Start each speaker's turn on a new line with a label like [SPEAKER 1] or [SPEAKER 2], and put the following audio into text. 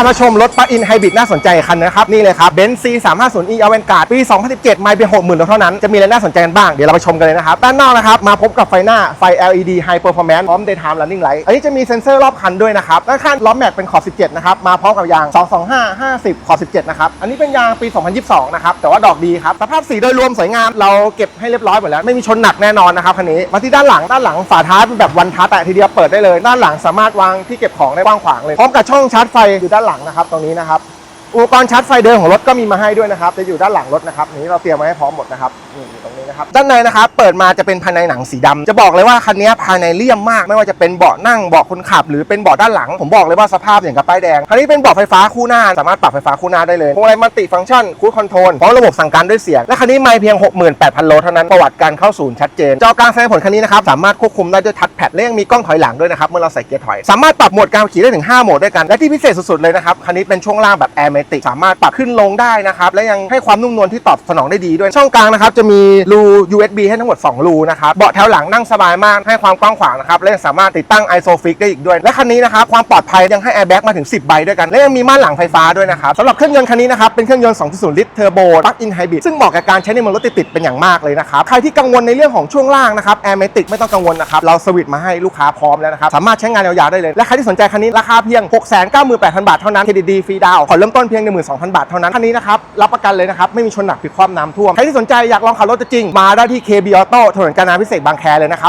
[SPEAKER 1] ามาชมรถปลั๊กอินไฮบริดน่าสนใจคันนะครับ นี่เลยครับเบนซ์ C 3 5 0 E Avantgarde ปี 2017 ไม่ไป60,000เท่านั้น จะมีอะไรน่าสนใจกันบ้าง เดี๋ยวเราไปชมกันเลยนะครับ ด้านนอกนะครับ มาพบกับไฟหน้าไฟ LED High Performance พร้อม Daytime Running Light อันนี้จะมีเซ็นเซอร์รอบคันด้วยนะครับด้านข้างล้อแม็กเป็นขอบ 17 นะครับ มาพร้อมกับยาง 225 50 ขอบ 17 นะครับ อันนี้เป็นยางปี 2022 นะครับ แต่ว่าดอกดีครับ สภาพสีโดยรวมสวยงาม เราเก็บให้เรียบร้อยหมดแล้ว ไม่มีชนหนักแน่นอนนะครับคันนี้ มาที่ด้านหลัง ด้านหลังฝาท้ายเป็นแบบวันท้าแตะทีเดียวเปิดได้เลย ด้านหลังสามารถวางที่เก็บของได้กว้างขวางเลย พร้อมกับช่องชาร์จไฟอยู่ด้านหลังนะครับ ตรงนี้นะครับ อุปกรณ์ชาร์จไฟเดิมของรถก็มีมาให้ด้วยนะครับ จะอยู่ด้านหลังรถนะครับ นี่เราเตรียมมาให้พร้อมหมดนะครับนี่อยู่ตรงนี้นะครับ ด้านในนะครับ เปิดมาจะเป็นภายในหนังสีดำจะบอกเลยว่าคันนี้ภายในเลี่ยมมาก ไม่ว่าจะเป็นเบาะนั่ง เบาะคนขับ หรือเป็นเบาะด้านหลัง ผมบอกเลยว่าสภาพอย่างกับป้ายแดง คันนี้เป็นเบาะไฟฟ้าคู่หน้า สามารถปรับไฟฟ้าคู่หน้าได้เลยพวงมาลัยมัลติฟังก์ชันคูดคอนโทรลพร้อมระบบสั่งการด้วยเสียง และคันนี้ไม่เพียง 68,000 โลเท่านั้น ประวัติการเข้าศูนย์ชัดเจน จอกลารแสดงผลคันนี้นะครับ สามารถควบคุมได้ด้วยทัชแพดและยังมีกล้องถอยหลังด้วยนะครับ เมื่อเราใส่เกียร์ถอย สามารถปรับโหมดการขี่ได้ถึง 5 โหมดด้วยกัน และที่พิเศษสุดๆเลยนะครับ คันนี้เป็นช่วงล่างแบบแอร์เมติกสามารถปรับขึ้นลงได้นะครับ และยังให้ความนุ่มนวลที่ตอบสนองได้ดีด้วย ช่องกลางนะครับจะมีรู USB ให้ทั้งหมด 2 รูนะครับ เบาะแถวหลังนั่งสบายมาก ให้ความกว้างขวางนะครับ และยังสามารถติดตั้ง ISOFIX ได้อีกด้วย และคันนี้นะครับ ความปลอดภัยยังให้แอร์แบ็กมาถึง 10 ใบด้วยกัน และยังมีม่านหลังไฟฟ้าด้วยนะครับสำหรับเครื่องยนต์คันนี้นะครับ เป็นเครื่องยนต์ 2.0 ลิตรเทอร์โบปลั๊กอินไฮบริดซึ่งเหมาะกับการใช้ในเมืองรถติดๆเป็นอย่างมากเลยนะครับใครที่กังวลในเรื่องของช่วงล่างนะครับแอร์เมติกไม่ต้องกังวลนะครับเราสวิตช์มาให้ลูกค้าพร้อมแล้วนะครับสามารถใช้งานยาวๆได้เลยและใครที่สนใจคันนี้ราคาเพียง 698,000 บาทเท่านั้นเครดิตดีฟรีดาวน์ผ่อเริ่มต้นเพียง12,000 บาทเท่านั้นคันนี้นะครับรับประกันเลยนะครับไม่มีชนหนักพลิกคว่ำน้ำท่วมใครที่สนใจอยากลองขับรถจะจริง มาได้ที่ KB Auto ถนนกาญจนาพิเศษกบางแคเลยนะครับ